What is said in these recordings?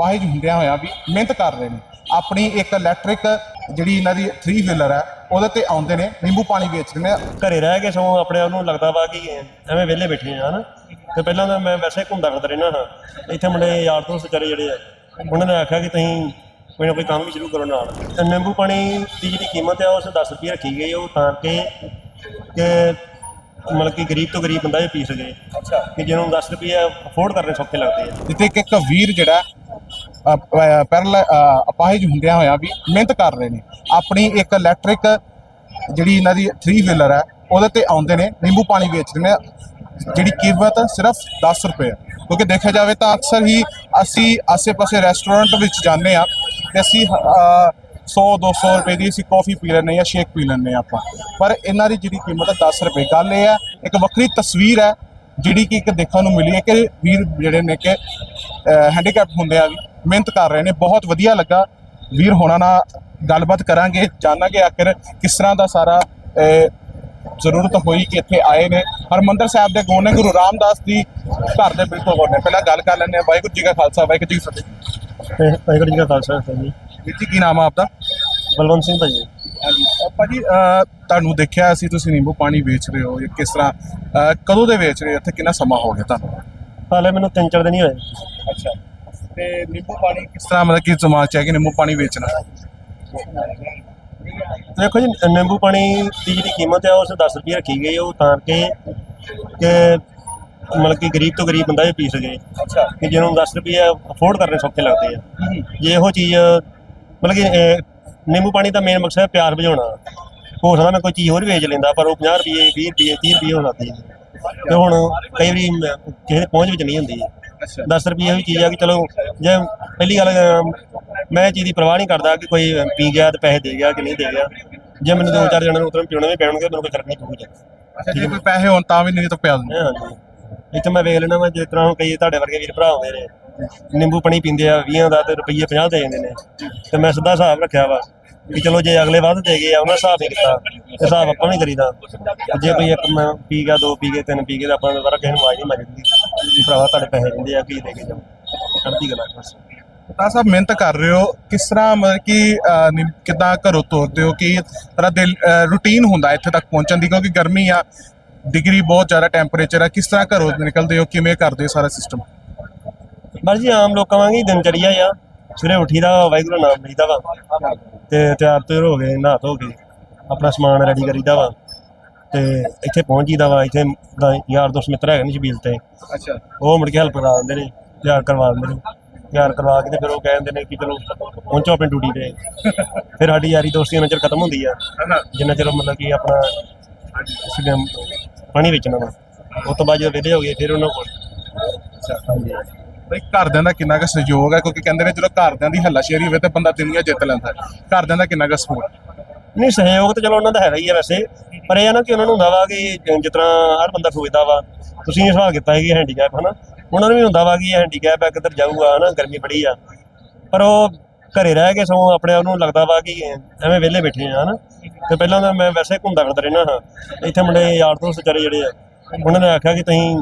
ਅਪਾਹਿਜ ਹੁੰਦਿਆਂ ਹੋਇਆਂ ਵੀ ਮਿਹਨਤ ਕਰ ਰਹੇ ਨੇ। ਆਪਣੀ ਇੱਕ ਇਲੈਕਟ੍ਰਿਕ ਜਿਹੜੀ ਇਹਨਾਂ ਦੀ 3 ਵੀਲਰ ਹੈ ਉਹਦੇ ਤੇ ਆਉਂਦੇ ਨੇ ਨਿੰਬੂ ਪਾਣੀ ਵੇਚ ਰਹੇ ਨੇ ਘਰੇ ਰਹਿ ਕੇ ਸਗੋਂ ਆਪਣੇ ਆਪ ਨੂੰ ਲੱਗਦਾ ਵਾ ਕਿ ਐਵੇਂ ਵਿਹਲੇ ਬੈਠੇ ਆ ਹਨਾ। ਤੇ ਪਹਿਲਾਂ ਤਾਂ ਮੈਂ ਵੈਸੇ ਘੁੰਮਦਾ ਫਿਰਦਾ ਰਹਿਣਾ ਹਾਂ ਇੱਥੇ ਮੁੰਡੇ ਯਾਰ ਦੋਸਤ ਵਿਚਾਰੇ ਜਿਹੜੇ ਆ ਉਹਨਾਂ ਨੇ ਆਖਿਆ ਕਿ ਤੁਸੀਂ ਕੋਈ ਨਾ ਕੋਈ ਕੰਮ ਵੀ ਸ਼ੁਰੂ ਕਰੋ ਨਾਲ। ਤੇ ਨਿੰਬੂ ਪਾਣੀ ਦੀ ਜਿਹੜੀ ਕੀਮਤ ਆ ਉਸ 10 ਰੁਪਏ ਰੱਖੀ ਗਈ ਉਹ ਤਾਂ ਕਿ ਕਿ ਮਤਲਬ ਕਿ ਗਰੀਬ ਤੋਂ ਗਰੀਬ ਬੰਦਾ ਵੀ ਪੀ ਸਕੇ। ਅੱਛਾ। ਕਿ ਜਿਹਨੂੰ 10 ਰੁਪਏ ਅਫੋਰਡ ਕਰਨੇ ਸੌਖੇ ਲੱਗਦੇ ਆ। ਜਿੱਥੇ ਇੱਕ ਇੱਕ ਵੀਰ ਜਿਹੜਾ ਪੈਰਲ ਅਪਾਹਿਜ ਹੁੰਦਿਆਂ ਹੋਇਆਂ ਵੀ ਮਿਹਨਤ ਕਰ ਰਹੇ ਨੇ। ਆਪਣੀ ਇੱਕ ਇਲੈਕਟ੍ਰਿਕ ਜਿਹੜੀ ਇਹਨਾਂ ਦੀ 3 ਵੀਲਰ ਹੈ, ਉਹਦੇ ਤੇ ਆਉਂਦੇ ਨੇ, ਨਿੰਬੂ ਪਾਣੀ ਵੇਚਦੇ ਨੇ, ਜਿਹੜੀ ਕੀਮਤ ਸਿਰਫ 10 ਰੁਪਏ ਹੈ ਕਿਉਂਕਿ ਦੇਖਿਆ ਜਾਵੇ ਤਾਂ ਅਕਸਰ ਹੀ ਅਸੀਂ ਆਸੇ-ਪਾਸੇ ਰੈਸਟੋਰੈਂਟ ਵਿੱਚ ਜਾਂਦੇ ਆ ਤੇ ਅਸੀਂ 100 200 ਰੁਪਏ ਦੀ ਅਸੀਂ ਕਾਫੀ ਪੀ ਲੈਂਦੇ ਹਾਂ ਜਾਂ ਸ਼ੇਕ ਪੀ ਲੈਂਦੇ ਹਾਂ ਆਪਾਂ। ਪਰ ਇਹਨਾਂ ਦੀ ਜਿਹੜੀ ਕੀਮਤ ਹੈ 10 ਰੁਪਏ। ਗੱਲ ਇਹ ਹੈ, ਇੱਕ ਵੱਖਰੀ ਤਸਵੀਰ ਹੈ, ਜਿਹੜੀ ਕਿ ਇੱਕ ਦੇਖਣ ਨੂੰ ਮਿਲੀ ਹੈ ਕਿ ਵੀਰ ਜਿਹੜੇ ਨੇ ਕਿ ਹੈਂਡੀਕੈਪ ਹੁੰਦੇ ਆ ਵੀ ਮਿਹਨਤ ਕਰ ਰਹੇ ਨੇ ਬਹੁਤ ਵਧੀਆ ਲੱਗਾ। ਵੀਰ ਹੋਣਾ ਨਾਲ ਗੱਲਬਾਤ ਕਰਾਂਗੇ ਜਾਣਾਂਗੇ ਆਖਿਰ ਕਿਸ ਤਰ੍ਹਾਂ ਦਾ ਸਾਰਾ ਜ਼ਰੂਰਤ ਹੋਈ ਕਿ ਇੱਥੇ ਆਏ ਨੇ। ਹਰਮੰਦਰ ਸਾਹਿਬ ਦੇ ਗੋਨੇ ਗੁਰੂ ਰਾਮਦਾਸ ਦੀ ਘਰ ਦੇ ਬਿਲਕੁਲ ਗੋਨੇ ਪਹਿਲਾਂ ਗੱਲ ਕਰ ਲੈਂਦੇ ਹਾਂ। ਵਾਹਿਗੁਰੂ ਜੀ ਕਾ ਖਾਲਸਾ ਵਾਹਿਗੁਰੂ ਜੀ ਕੀ ਫਤਿਹ। ਵਾਹਿਗੁਰੂ ਜੀ ਕਾ ਖਾਲਸਾ ਜੀ ਜੀ ਕੀ ਨਾਮ ਆ ਆਪਦਾ? ਬਲਵੰਤ ਸਿੰਘ ਭਾਜੀ। ਹਾਂਜੀ। ਭਾਜੀ ਤੁਹਾਨੂੰ ਦੇਖਿਆ ਅਸੀਂ ਤੁਸੀਂ ਨਿੰਬੂ ਪਾਣੀ ਵੇਚ ਰਹੇ ਹੋ ਜਾਂ ਕਿਸ ਤਰ੍ਹਾਂ ਕਦੋਂ ਦੇ ਵੇਚ ਰਹੇ ਹੋ? ਇੱਥੇ ਕਿੰਨਾ ਸਮਾਂ ਹੋ ਗਿਆ ਤੁਹਾਨੂੰ? ਹਾਲੇ ਮੈਨੂੰ ਤਿੰਨ ਚਾਰ ਦਿਨ ਹੀ ਹੋਏ। ਅੱਛਾ। ਤੇ ਨਿੰਬੂ ਪਾਣੀ ਕਿਸ ਤਰ੍ਹਾਂ ਮਤਲਬ ਕਿ ਦਿਮਾਗ ਚ ਹੈ ਕਿ ਨਿੰਬੂ ਪਾਣੀ ਵੇਚਣਾ? ਦੇਖੋ ਜੀ ਨਿੰਬੂ ਪਾਣੀ ਦੀ ਜਿਹੜੀ ਕੀਮਤ ਹੈ ਉਸ 10 ਰੁਪਏ ਰੱਖੀ ਗਈ ਉਹ ਤਾਂ ਕਿ ਕਿ ਮਤਲਬ ਕਿ ਗਰੀਬ ਤੋਂ ਗਰੀਬ ਬੰਦਾ ਵੀ ਪੀ ਸਕੇ। ਅੱਛਾ। ਕਿ ਜਿਹਨੂੰ 10 ਰੁਪਏ ਅਫੋਰਡ ਕਰਨੇ ਸੌਖੇ ਲੱਗਦੇ ਆ। ਜੇ ਇਹੋ ਚੀਜ਼ ਮਤਲਬ ਕਿ ਨਿੰਬੂ ਪਾਣੀ ਦਾ ਮੇਨ ਮਕਸਦ ਹੈ ਪਿਆਰ ਬੁਝਾਉਣਾ। ਹੋ ਸਕਦਾ ਮੈਂ ਕੋਈ ਚੀਜ਼ ਹੋਰ ਵੇਚ ਲੈਂਦਾ ਪਰ ਉਹ 50 ਰੁਪਏ 20 ਰੁਪਏ 30 ਰੁਪਏ ਹੋ ਜਾਂਦੀ ਹੈ। ਤੇ ਹੁਣ ਕਈ ਵਾਰੀ ਕਿਸੇ ਪਹੁੰਚ ਵਿੱਚ ਨਹੀਂ ਹੁੰਦੀ। 10 ਰੁਪਏ ਵੀ ਚੀਜ਼ ਆ ਕਿ ਚਲੋ ਜੇ ਪਹਿਲੀ ਗੱਲ ਮੈਂ ਇਹ ਚੀਜ਼ ਦੀ ਪਰਵਾਹ ਨਹੀਂ ਕਰਦਾ ਕਿ ਕੋਈ ਪੀ ਗਿਆ ਤੇ ਪੈਸੇ ਦੇ ਗਿਆ ਕਿ ਨਹੀਂ ਦੇ ਗਿਆ। ਜੇ ਮੈਨੂੰ ਦੋ ਚਾਰ ਜਣਾਂ ਨੂੰ ਉਤਰਨ ਪਿਉਣੇ ਵੀ ਪੈਣਗੇ ਮੈਨੂੰ ਕੋਈ ਫ਼ਰਕ ਨਹੀਂ ਪਊਗਾ। ਜੇ ਕੋਈ ਪੈਸੇ ਹੋਣ ਤਾਂ ਵੀ ਨਹੀਂ ਤਾਂ ਪਿਆ ਦਿੰਦੇ। ਇੱਥੇ ਮੈਂ ਵੇਖ ਲੈਣਾ ਮੈਂ ਜਿਸ ਤਰ੍ਹਾਂ ਕਈ ਤੁਹਾਡੇ ਵਰਗੇ ਵੀਰ ਭਰਾ ਆਉਂਦੇ ਨੇ। ਨਿੰਬੂ ਪਾਣੀ ਪੀਂਦੇ ਆ 20 ਦਾ ਤੇ ਰੁਪਈਏ 50 ਦੇ ਜਾਂਦੇ ਨੇ। ਤੇ ਮੈਂ ਸਿੱਧਾ ਹਿਸਾਬ ਰੱਖਿਆ ਵਾ। ਵੀ ਚਲੋ ਜੇ ਅਗਲੇ ਵੱਧ ਦੇ ਗਏ ਆ ਉਹਨਾਂ ਹਿਸਾਬ ਨਹੀਂ ਕੀਤਾ। ਤੇ ਹਿਸਾਬ ਆਪਾਂ ਵੀ ਕਰੀਦਾ। ਜੇ ਕੋਈ ਇੱਕ ਮੈਂ ਪੀ ਗਿਆ ਦੋ ਪੀ ਗਏ ਤਿੰਨ ਪੀ ਗਏ ਤਾਂ ਆਪਾਂ ਦੁਬਾਰਾ ਕਿਸੇ ਨੂੰ ਆਵਾਜ਼ ਨਹੀਂ ਮਾਰੀਦੀ। ਵੀ ਭਰਾਵਾ ਤੁਹਾਡੇ ਪੈਸੇ ਦਿੰਦੇ ਆ ਕੀ ਦੇ ਕੇ ਜਾਓ ਕਰਦੀ ਗੱਲ ਆ ਬਸ। ਤਾਂ ਸਾਹਿਬ ਮਿਹਨਤ ਕਰ ਰਹੇ ਹੋ। ਕਿਸ ਤਰ੍ਹਾਂ ਮਤਲਬ ਕਿ ਕਿੱਦਾਂ ਘਰੋਂ ਤੋਰਦੇ ਹੋ? ਕਿ ਤਰ੍ਹਾਂ ਦੇ ਰੂਟੀਨ ਹੁੰਦਾ ਇੱਥੇ ਤੱਕ ਪਹੁੰਚਣ ਦੀ? ਕਿਉਂਕਿ ਗਰਮੀ ਆ ਡਿਗਰੀ ਬਹੁਤ ਜ਼ਿਆਦਾ ਟੈਂਪਰੇਚਰ ਆ। ਕਿਸ ਤਰ੍ਹਾਂ ਘਰੋਂ ਨਿਕਲਦੇ ਹੋ? ਕਿਵੇਂ ਕਰਦੇ ਹੋ ਸਾਰਾ ਸਿਸਟਮ ਬਸ ਜੀ ਆਮ ਲੋਕਾਂ ਵਾਂਗ ਹੀ ਦਿਨ ਚੜੀਆ ਆ। ਸਵੇਰੇ ਉੱਠੀਦਾ ਵਾ, ਵਾਹਿਗੁਰੂ ਦਾ ਨਾਮ ਲਈਦਾ ਵਾ। ਤੇ ਤਿਆਰ ਤਿਉਰ ਹੋ ਗਏ ਨਹਾ ਧੋ ਕੇ ਆਪਣਾ ਸਮਾਨ ਰੈਡੀ ਕਰੀਦਾ ਵਾ। ਤੇ ਇੱਥੇ ਪਹੁੰਚ ਜੀਦਾ ਵਾ ਇੱਥੇ ਦਾ ਯਾਰ ਦੋਸਤ ਮਿੱਤਰ ਹੈਗੇ ਨੇ ਸ਼ਬੀਲ ਤੇ। ਅੱਛਾ। ਉਹ ਮੁੜ ਕੇ ਹੈਲਪ ਕਰਾ ਦਿੰਦੇ ਨੇ ਤਿਆਰ ਕਰਵਾ ਦਿੰਦੇ ਨੇ। ਤਿਆਰ ਕਰਵਾ ਕੇ ਤੇ ਫਿਰ ਉਹ ਕਹਿ ਦਿੰਦੇ ਨੇ ਕਿ ਚਲੋ ਪਹੁੰਚੋ ਆਪਣੀ ਡਿਊਟੀ ਤੇ। ਫਿਰ ਸਾਡੀ ਯਾਰੀ ਦੋਸਤੀ ਉਹਨਾਂ ਚਿਰ ਖਤਮ ਹੁੰਦੀ ਆ। ਜਿੰਨਾ ਚਿਰ ਮਤਲਬ ਕਿ ਆਪਣਾ ਪਾਣੀ ਵੇਚਣਾ ਵਾ। ਉਸ ਤੋਂ ਬਾਅਦ ਜਦੋਂ ਵਿਹਲੇ ਹੋ ਗਏ ਫਿਰ ਉਹਨਾਂ ਕੋਲ ਹਾਂਜੀ। ਬਈ ਘਰਦਿਆਂ ਦਾ ਕਿੰਨਾ ਕੁ ਸਹਿਯੋਗ ਹੈ ਕਿਉਂਕਿ ਕਹਿੰਦੇ ਨੇ ਜਦੋਂ ਘਰਦਿਆਂ ਦੀ ਹੱਲਾਸ਼ੇਰੀ ਹੋਵੇ ਤੇ ਬੰਦਾ ਦੁਨੀਆ ਜਿੱਤ ਲੈਂਦਾ। ਘਰਦਿਆਂ ਦਾ ਕਿੰਨਾ ਕੁ ਸਪੋਰਟ? ਨਹੀਂ, ਸਹਿਯੋਗ ਤਾਂ ਚਲੋ ਉਹਨਾਂ ਦਾ ਹੈਗਾ ਹੀ ਆ ਵੈਸੇ, ਪਰ ਇਹ ਆ ਨਾ ਕਿ ਉਹਨਾਂ ਨੂੰ ਹੁੰਦਾ ਵਾ ਕਿ ਜਿਸ ਤਰ੍ਹਾਂ ਹਰ ਬੰਦਾ ਸੋਚਦਾ ਵਾ, ਤੁਸੀਂ ਇਹ ਸਵਾਲ ਕੀਤਾ ਹੈ ਕਿ ਹੈਂਡੀਕੈਪ ਹਨਾ? ਉਹਨਾਂ ਨੂੰ ਵੀ ਹੁੰਦਾ ਵਾ ਕਿ ਹੈਂਡੀਕੈਪ ਹੈ ਕਿੱਧਰ ਜਾਊਗਾ, ਹਨਾ? ਗਰਮੀ ਬੜੀ ਆ। ਪਰ ਉਹ ਘਰੇ ਰਹਿ ਕੇ ਸਗੋਂ ਆਪਣੇ ਆਪ ਨੂੰ ਲੱਗਦਾ ਵਾ ਕਿ ਐਵੇਂ ਵਿਹਲੇ ਬੈਠੇ ਆ, ਹਨਾ? ਤੇ ਪਹਿਲਾਂ ਤਾਂ ਮੈਂ ਵੈਸੇ ਘੁੰਮਦਾ ਫਿਰਦਾ ਰਹਿਣਾ ਹਾਂ। ਇੱਥੇ ਮੁੰਡੇ ਯਾਰ ਦੋਸਤ ਵਿਚਾਰੇ ਜਿਹੜੇ ਆ, ਉਹਨਾਂ ਨੇ ਆਖਿਆ ਕਿ ਤੁਸੀਂ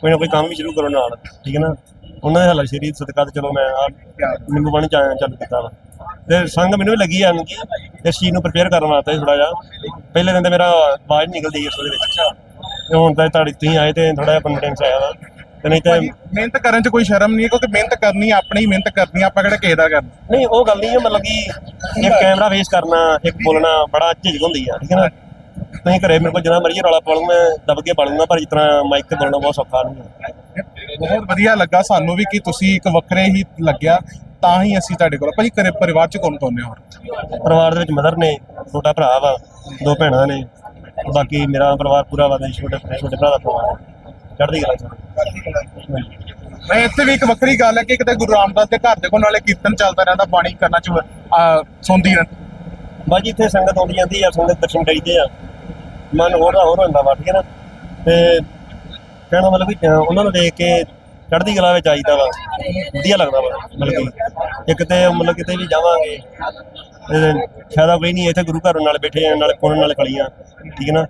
ਕੋਈ ਨਾ ਕੋਈ ਕੰਮ ਵੀ ਸ਼ੁਰੂ ਕਰੋ ਨਾਲ, ਠੀਕ ਹੈ ਨਾ? ਉਹਨਾਂ ਦੇ ਹੱਲਾ ਸ਼ਰੀਰ ਸਦਕਾ ਤੇ ਚਲੋ ਮੈਂ ਆ ਨਿੰਬੂ ਪਾਣੀ ਚਾ- ਚਾਲੂ ਕੀਤਾ ਵਾ। ਤੇ ਸੰਗ ਮੈਨੂੰ ਵੀ ਲੱਗੀ ਕਿ ਇਸ ਚੀਜ਼ ਨੂੰ ਪ੍ਰਪੇਅਰ ਕਰਨ ਵਾਸਤੇ ਥੋੜਾ ਜਿਹਾ। ਪਹਿਲੇ ਦਿਨ ਤੇ ਮੇਰਾ ਨਹੀਂ ਨਿਕਲਦੀ ਇਸ ਉਹਦੇ ਵਿੱਚ ਤੇ ਹੁਣ ਤਾਂ ਤੁਹਾਡੀ ਤੁਸੀਂ ਆਏ ਤੇ ਥੋੜਾ ਜਿਹਾ ਕੰਫੀਡੈਂਸ ਆਇਆ ਵਾ। ਤੇ ਨਹੀਂ ਤਾਂ ਮਿਹਨਤ ਕਰਨ 'ਚ ਕੋਈ ਸ਼ਰਮ ਨਹੀਂ ਹੈ ਕਿਉਂਕਿ ਮਿਹਨਤ ਕਰਨੀ ਆਪਣੀ ਮਿਹਨਤ ਕਰਨੀ ਆਪਾਂ ਕਿਹੜਾ ਕਿਸੇ ਦਾ ਕਰਨਾ। ਨਹੀਂ ਉਹ ਗੱਲ ਨਹੀਂ ਹੈ ਮਤਲਬ ਕਿ ਇੱਕ ਕੈਮਰਾ ਫੇਸ ਕਰਨਾ ਇੱਕ ਬੋਲਣਾ ਬੜਾ ਝਿਜਕ ਹੁੰਦੀ ਆ ਠੀਕ ਹੈ ਨਾ? ਤੁਸੀਂ ਘਰੇ ਮੇਰੇ ਕੋਲ ਜਿੰਨਾ ਮਰਜ਼ੀ ਰੌਲਾ ਪਾ ਲੂੰ ਮੈਂ ਦਬ ਕੇ ਪਾ ਲੂੰਗਾ ਪਰ ਜਿਸ ਤਰ੍ਹਾਂ ਮਾਈਕ ਤੇ ਬੋਲਣਾ ਬਹੁਤ ਸੌਖਾ ਨਹੀਂ ਹੈ। ਬਹੁਤ ਵਧੀਆ ਲੱਗਾ ਸਾਨੂੰ ਵੀ ਕਿ ਤੁਸੀਂ ਇੱਕ ਵੱਖਰੇ ਹੀ ਲੱਗਿਆ ਤਾਂ ਹੀ ਅਸੀਂ ਤੁਹਾਡੇ ਕੋਲ ਭਾਜੀ ਘਰੇ ਪਰਿਵਾਰ 'ਚ ਕੌਣ ਕੌਣ ਨੇ ਹੋਰ? ਪਰਿਵਾਰ ਦੇ ਵਿੱਚ ਮਦਰ ਨੇ ਛੋਟਾ ਭਰਾ ਵਾ ਦੋ ਭੈਣਾਂ ਨੇ ਬਾਕੀ ਮੇਰਾ ਪਰਿਵਾਰ ਪੂਰਾ ਵਾ ਤੇ ਛੋਟੇ ਛੋਟੇ ਭਰਾ ਦਾ ਪਰਿਵਾਰ। ਚੜ੍ਹਦੀ ਕਲਾ ਚ। ਮੈਂ ਇੱਥੇ ਵੀ ਇੱਕ ਵੱਖਰੀ ਗੱਲ ਹੈ ਕਿ ਕਿਤੇ ਗੁਰੂ ਰਾਮਦਾਸ ਦੇ ਘਰ ਦੇ ਕੋਲ ਨਾਲੇ ਕੀਰਤਨ ਚੱਲਦਾ ਰਹਿੰਦਾ ਬਾਣੀ ਕਰਨਾ ਚ ਸੁਣਦੀ ਰਹਿੰਦੀ। ਬਾਜੀ ਇੱਥੇ ਸੰਗਤ ਆਉਂਦੀ ਜਾਂਦੀ ਆ ਸੰਗਤ ਦਰਸ਼ਨ ਕਰੀਦੇ ਆ। ਮਨ ਹੋਰ ਹੋਰ ਹੁੰਦਾ ਵਾ ਠੀਕ ਹੈ ਨਾ? ਤੇ ਕਹਿਣਾ ਮਤਲਬ ਕਿ ਉਹਨਾਂ ਨੂੰ ਦੇਖ ਕੇ ਚੜ੍ਹਦੀ ਕਲਾ ਵਿੱਚ ਆਈਦਾ ਵਾ। ਵਧੀਆ ਲੱਗਦਾ ਵਾ ਮਤਲਬ ਕਿ ਇੱਕ ਤੇ ਮਤਲਬ ਕਿਤੇ ਵੀ ਜਾਵਾਂਗੇ ਫਾਇਦਾ ਕੋਈ ਨਹੀਂ ਇੱਥੇ ਗੁਰੂ ਘਰ ਨਾਲ ਬੈਠੇ ਆ ਨਾਲੇ ਪੁੰਨ ਨਾਲ ਕਲੀਆਂ ਠੀਕ ਹੈ ਨਾ?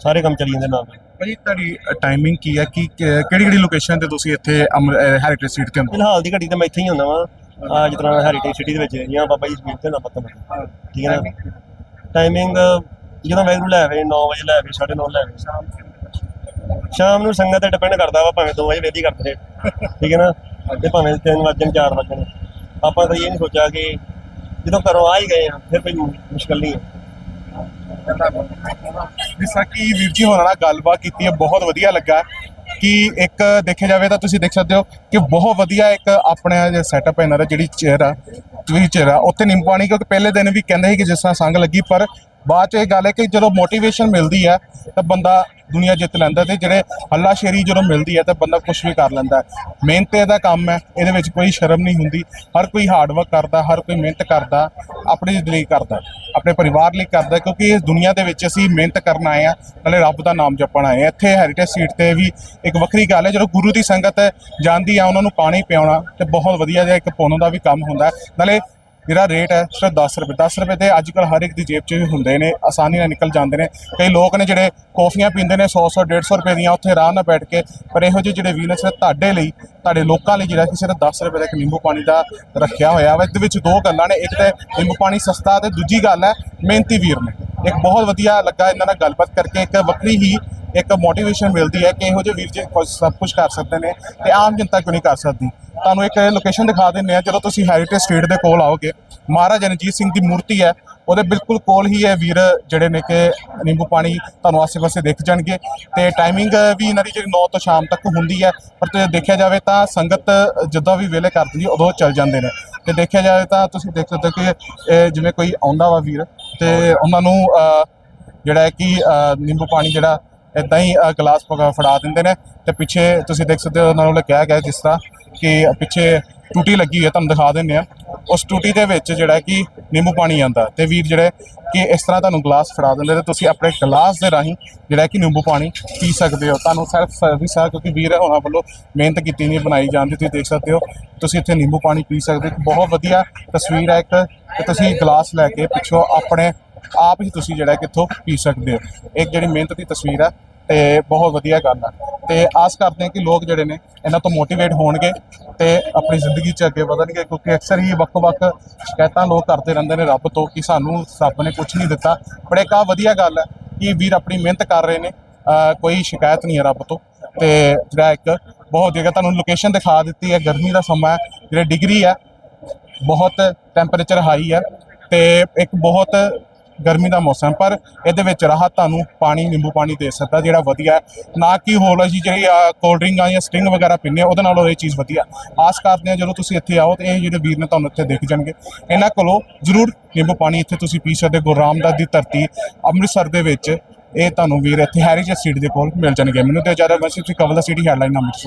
ਸਾਰੇ ਕੰਮ ਚੱਲੀ ਜਾਂਦੇ ਨਾਲ। ਭਾਜੀ ਤੁਹਾਡੀ ਟਾਈਮਿੰਗ ਕੀ ਹੈ ਕਿ ਕਿਹੜੀ ਕਿਹੜੀ ਲੋਕੇਸ਼ਨ ਤੇ ਤੁਸੀਂ ਇੱਥੇ ਹੈਰੀਟੇਜ ਸੀਟ ਤੇ ਹੁੰਦੇ? ਫਿਲਹਾਲ ਦੀ ਘੜੀ ਤੇ ਮੈਂ ਇੱਥੇ ਹੀ ਹੁੰਦਾ ਵਾਂ ਆ ਜਿਸ ਤਰ੍ਹਾਂ ਹੈਰੀਟੇਜ ਸਿਟੀ ਦੇ ਵਿੱਚ ਜਾਂ ਬਾਬਾ ਜੀ ਜ਼ਮੀਨ ਤੇ ਨਾ ਪਤਾ ਠੀਕ ਹੈ ਨਾ? ਟਾਈਮਿੰਗ ਜਦੋਂ ਵੈਗਰੂ ਲੈ ਆਵੇ 9 ਵਜੇ ਲੈ ਆਵੇ 9:30 ਲੈ ਆਵੇ। ਸ਼ਾਮ ਨੂੰ ਸੰਗਤ ਤੇ ਡਿਪੈਂਡ ਕਰਦਾ ਵਾ ਭਾਵੇਂ 2 ਵਜੇ ਵੇਦੀ ਕਰਦੇ ਠੀਕ ਹੈ ਨਾ? ਤੇ ਭਾਵੇਂ 3 ਵਜੇ 4 ਵਜੇ ਆਪਾਂ ਤਾਂ ਇਹ ਨਹੀਂ ਸੋਚਿਆ ਕਿ ਜਦੋਂ ਘਰੋਂ ਆ ਹੀ ਗਏ ਆ ਫਿਰ ਕੋਈ ਮੁਸ਼ਕਲ ਨਹੀਂ ਹੈ। ਜਿਸ ਤਰ੍ਹਾਂ ਵੀਰ ਜੀ ਹੋਰਾਂ ਨਾਲ ਗੱਲਬਾਤ ਕੀਤੀ ਹੈ, ਬਹੁਤ ਵਧੀਆ ਲੱਗਾ। ਕਿ ਇੱਕ ਦੇਖਿਆ ਜਾਵੇ ਤਾਂ ਤੁਸੀਂ ਦੇਖ ਸਕਦੇ ਹੋ ਕਿ ਬਹੁਤ ਵਧੀਆ ਇੱਕ ਆਪਣਾ ਜਿਹੜਾ ਸੈਟਅਪ ਹੈ ਇਹਨਾਂ ਦਾ, ਜਿਹੜੀ ਚੇਅਰ ਆ ਜਿਹੜੀ ਚੇਅਰ ਆ ਉੱਥੇ ਨਿੰਬੂ ਪਾਣੀ, ਕਿਉਂਕਿ ਪਹਿਲੇ ਦਿਨ ਵੀ ਕਹਿੰਦੇ ਸੀ ਕਿ ਜਿਸ ਤਰ੍ਹਾਂ ਸੰਗ ਲੱਗੀ, ਪਰ ਬਾਅਦ ਚ ਇਹ ਗੱਲ ਹੈ ਕਿ ਜਦੋਂ ਮੋਟੀਵੇਸ਼ਨ ਮਿਲਦੀ ਹੈ, ਤਾਂ ਬੰਦਾ ਦੁਨੀਆ ਜਿੱਤ ਲੈਂਦਾ ਤੇ ਜਿਹੜੇ ਹੱਲਾਸ਼ੇਰੀ ਜਦੋਂ ਮਿਲਦੀ ਹੈ, ਤਾਂ ਬੰਦਾ ਕੁਝ ਵੀ ਕਰ ਲੈਂਦਾ ਮਿਹਨਤ ਇਹਦਾ ਕੰਮ ਹੈ, ਇਹਦੇ ਵਿੱਚ ਕੋਈ ਸ਼ਰਮ ਨਹੀਂ ਹੁੰਦੀ। ਹਰ ਕੋਈ ਹਾਰਡ ਵਰਕ ਕਰਦਾ, ਹਰ ਕੋਈ ਮਿਹਨਤ ਕਰਦਾ, ਆਪਣੇ ਲਈ ਕਰਦਾ ਆਪਣੇ ਪਰਿਵਾਰ ਲਈ ਕਰਦਾ ਕਿਉਂਕਿ ਇਸ ਦੁਨੀਆ ਦੇ ਵਿੱਚ ਅਸੀਂ ਮਿਹਨਤ ਕਰਨ ਆਏ ਆ ਨਾਲੇ ਰੱਬ ਦਾ ਨਾਮ ਜਪਣ ਆਏ ਆ ਇੱਥੇ ਹੈਰੀਟੇਜ ਸੀਟ ਤੇ ਵੀ ਇੱਕ ਵੱਖਰੀ ਗੱਲ ਹੈ, ਜਦੋਂ ਗੁਰੂ ਦੀ ਸੰਗਤ ਜਾਂਦੀ ਆ ਉਹਨਾਂ ਨੂੰ ਪਾਣੀ ਪਿਆਉਣਾ ਤੇ ਬਹੁਤ ਵਧੀਆ ਜਿਹਾ ਇੱਕ ਪੁੰਨ ਦਾ ਵੀ ਕੰਮ ਹੁੰਦਾ ਨਾਲੇ ਜਿਹੜਾ ਰੇਟ ਹੈ, ਸਿਰਫ 10 ਰੁਪਏ 10 ਰੁਪਏ ਤੇ ਅੱਜ ਕੱਲ ਹਰ ਇੱਕ ਦੀ ਜੇਬ 'ਚ ਵੀ ਹੁੰਦੇ ਨੇ, ਆਸਾਨੀ ਨਾਲ ਨਿਕਲ ਜਾਂਦੇ ਨੇ। ਕਈ ਲੋਕ ਨੇ ਜਿਹੜੇ ਕੌਫੀਆਂ ਪੀਂਦੇ ਨੇ 100 100 150 ਰੁਪਏ ਦੀਆਂ, ਉੱਥੇ ਆਰਾਮ ਨਾਲ ਬੈਠ ਕੇ, ਪਰ ਇਹੋ ਜਿਹੇ ਜਿਹੜੇ ਵੀਨਸ ਨੇ ਤੁਹਾਡੇ ਲਈ, ਤੁਹਾਡੇ ਲੋਕਾਂ ਲਈ ਜਿਹੜਾ ਕਿ ਸਿਰਫ 10 ਰੁਪਏ ਦਾ ਇੱਕ ਨਿੰਬੂ ਪਾਣੀ ਦਾ ਰੱਖਿਆ ਹੋਇਆ ਵਾ, ਇਹਦੇ ਵਿੱਚ ਦੋ ਗੱਲਾਂ ਨੇ, ਇੱਕ ਤੇ ਨਿੰਬੂ ਪਾਣੀ ਸਸਤਾ ਤੇ ਦੂਜੀ ਗੱਲ ਹੈ ਮਿਹਨਤੀ ਵੀਰ ਨੇ। ਇੱਕ ਬਹੁਤ ਵਧੀਆ ਲੱਗਾ ਇਹਨਾਂ ਨਾਲ ਗੱਲਬਾਤ ਕਰਕੇ, ਇੱਕ ਵੱਖਰੀ ਹੀ ਇੱਕ ਮੋਟੀਵੇਸ਼ਨ ਮਿਲਦੀ ਹੈ ਕਿ ਇਹੋ ਜਿਹੇ ਵੀਰ ਜੀ ਸਭ ਕੁਝ ਕਰ ਸਕਦੇ ਨੇ, ਤੇ ਆਮ ਜਨਤਾ ਕਿਉਂ ਨਹੀਂ ਕਰ ਸਕਦੀ? ਤੁਹਾਨੂੰ ਇੱਕ ਲੋਕੇਸ਼ਨ ਦਿਖਾ ਦਿੰਨੇ ਆ ਜਦੋਂ ਤੁਸੀਂ ਹੈਰੀਟੇਜ ਸਟਰੀਟ ਦੇ ਕੋਲ ਆਓਗੇ। ਮਹਾਰਾਜਾ ਰਣਜੀਤ ਸਿੰਘ ਦੀ ਮੂਰਤੀ ਹੈ, ਉਹਦੇ ਬਿਲਕੁਲ ਕੋਲ ਹੀ ਇਹ ਵੀਰ ਜਿਹੜੇ ਨੇ ਕਿ ਨਿੰਬੂ ਪਾਣੀ ਤੁਹਾਨੂੰ ਆਸੇ-ਪਾਸੇ ਦੇਖ ਜਾਣਗੇ। ਤੇ ਟਾਈਮਿੰਗ ਵੀ ਇਹਨਾਂ ਦੀ ਜਿਹੜੀ 9 ਤੋਂ ਸ਼ਾਮ ਤੱਕ ਹੁੰਦੀ ਹੈ, ਪਰ ਤੇ ਦੇਖਿਆ ਜਾਵੇ ਤਾਂ ਸੰਗਤ ਜਦੋਂ ਵੀ ਵੇਲੇ ਕਰਦੀ ਹੈ, ਉਦੋਂ ਚੱਲ ਜਾਂਦੇ ਨੇ। ਤੇ ਦੇਖਿਆ ਜਾਵੇ ਤਾਂ ਤੁਸੀਂ ਦੇਖ ਸਕਦੇ ਹੋ ਕਿ ਇਹ ਜਿਵੇਂ ਕੋਈ ਆਉਂਦਾ ਵਾ ਵੀਰ, ਤੇ ਉਹਨਾਂ ਨੂੰ ਜਿਹੜਾ ਹੈ ਕਿ ਨਿੰਬੂ ਪਾਣੀ ਜਿਹੜਾ ਇਦਾਂ ਹੀ ਗਲਾਸ ਪਕਾ ਫੜਾ ਦਿੰਦੇ ਨੇ ਤੇ ਪਿੱਛੇ ਤੁਸੀਂ ਦੇਖ ਸਕਦੇ ਹੋ ਉਹਨਾਂ ਨੂੰ ਕਿਹਾ ਗਿਆ ਜਿਸ ਤਰ੍ਹਾਂ ਕਿ ਪਿੱਛੇ ਟੂਟੀ ਲੱਗੀ ਹੋਈ ਹੈ ਤੁਹਾਨੂੰ ਦਿਖਾ ਦਿੰਨੇ ਆ ਉਸ ਟੂਟੀ ਦੇ ਵਿੱਚ ਜਿਹੜਾ ਕਿ ਨਿੰਬੂ ਪਾਣੀ ਆਂਦਾ ਤੇ ਵੀਰ ਜਿਹੜੇ ਕਿ ਇਸ ਤਰ੍ਹਾਂ ਤੁਹਾਨੂੰ ਗਲਾਸ ਫੜਾ ਦਿੰਦੇ ਤੇ ਤੁਸੀਂ ਆਪਣੇ ਗਲਾਸ ਦੇ ਰਾਹੀਂ ਜਿਹੜਾ ਕਿ ਨਿੰਬੂ ਪਾਣੀ ਪੀ ਸਕਦੇ ਹੋ। ਤੁਹਾਨੂੰ ਸੈਲਫ ਸਰਵਿਸ ਆ, ਕਿਉਂਕਿ ਵੀਰ ਹੋਣਾ ਵੱਲੋਂ ਮਿਹਨਤ ਕੀਤੀ ਨਹੀਂ, ਬਣਾਈ ਜਾਂਦੀ, ਤੁਸੀਂ ਦੇਖ ਸਕਦੇ ਹੋ। ਤੁਸੀਂ ਇੱਥੇ ਨਿੰਬੂ ਪਾਣੀ ਪੀ ਸਕਦੇ ਹੋ। ਬਹੁਤ ਵਧੀਆ ਤਸਵੀਰ ਹੈ ਇੱਕ। ਕਿ ਤੁਸੀਂ ਗਲਾਸ ਲੈ ਕੇ ਪਿੱਛੋਂ ਆਪਣੇ ਆਪ ਹੀ ਤੁਸੀਂ ਜਿਹੜਾ ਕਿ ਇੱਥੋਂ ਪੀ ਸਕਦੇ ਹੋ। ਇੱਕ ਜਿਹੜੀ ਮਿਹਨਤ ਦੀ ਤਸਵੀਰ ਹੈ ਤੇ ਬਹੁਤ ਵਧੀਆ ਗੱਲ ਹੈ ਤੇ ਆਸ ਕਰਦੇ ਹਾਂ ਕਿ ਲੋਕ ਜਿਹੜੇ ਨੇ, ਇਹਨਾਂ ਤੋਂ ਮੋਟੀਵੇਟ ਹੋਣਗੇ ਤੇ ਆਪਣੀ ਜ਼ਿੰਦਗੀ 'ਚ ਅੱਗੇ ਵਧਣਗੇ, ਕਿਉਂਕਿ ਅਕਸਰ ਹੀ ਵੱਖ-ਵੱਖ ਸ਼ਿਕਾਇਤਾਂ ਲੋਕ ਕਰਦੇ ਰਹਿੰਦੇ ਨੇ ਰੱਬ ਤੋਂ ਕਿ ਸਾਨੂੰ ਰੱਬ ਨੇ ਕੁਝ ਨਹੀਂ ਦਿੱਤਾ। ਪਰ ਇੱਕ ਆ ਵਧੀਆ ਗੱਲ ਹੈ ਕਿ ਵੀਰ ਆਪਣੀ ਮਿਹਨਤ ਕਰ ਰਹੇ ਨੇ ਕੋਈ ਸ਼ਿਕਾਇਤ ਨਹੀਂ ਹੈ ਰੱਬ ਤੋਂ। ਤੇ ਜਿਹੜਾ ਇੱਕ ਬਹੁਤ ਜਗ੍ਹਾ ਤੁਹਾਨੂੰ ਲੋਕੇਸ਼ਨ ਦਿਖਾ ਦਿੱਤੀ ਹੈ, ਗਰਮੀ ਦਾ ਸਮਾਂ ਹੈ, ਜਿਹੜੇ ਡਿਗਰੀ ਹੈ ਬਹੁਤ ਟੈਂਪਰੇਚਰ ਹਾਈ ਹੈ ਤੇ ਇੱਕ ਬਹੁਤ ਗਰਮੀ ਦਾ ਮੌਸਮ, ਪਰ ਇਹਦੇ ਵਿੱਚ ਰਾਹਤ ਤੁਹਾਨੂੰ ਪਾਣੀ, ਨਿੰਬੂ ਪਾਣੀ ਦੇ ਸਕਦਾ ਜਿਹੜਾ ਵਧੀਆ ਨਾ ਕਿ ਹੋਰ ਅਸੀਂ ਜਿਹੜੀ ਕੋਲਡ ਡਰਿੰਕ ਆ ਜਾਂ ਸਟਿੰਗ ਵਗੈਰਾ ਪੀਂਦੇ ਹਾਂ, ਉਹਦੇ ਨਾਲੋਂ ਇਹ ਚੀਜ਼ ਵਧੀਆ। ਆਸ ਕਰਦੇ ਹਾਂ ਜਦੋਂ ਤੁਸੀਂ ਇੱਥੇ ਆਓ ਤੇ ਇਹ ਜਿਹੜੇ ਵੀਰ ਨੇ ਤੁਹਾਨੂੰ ਇੱਥੇ ਦੇਖ ਜਾਣਗੇ। ਇਹਨਾਂ ਕੋਲੋਂ ਜ਼ਰੂਰ ਨਿੰਬੂ ਪਾਣੀ ਇੱਥੇ ਤੁਸੀਂ ਪੀ ਸਕਦੇ ਹੋ। ਗੁਰੂ ਰਾਮਦਾਸ ਦੀ ਧਰਤੀ ਅੰਮ੍ਰਿਤਸਰ ਦੇ ਵਿੱਚ ਇਹ ਤੁਹਾਨੂੰ ਵੀਰ ਇੱਥੇ ਹੈਰੀਟੇਜ ਸੀਟ ਦੇ ਕੋਲ ਮਿਲ ਜਾਣਗੇ। ਮੈਨੂੰ ਤੇ ਜ਼ਿਆਦਾ ਮੈਸੇਜ ਕਵਲ ਦਾ ਸਿਟੀ ਹੈਡਲਾਈਨ ਅੰਮ੍ਰਿਤਸਰ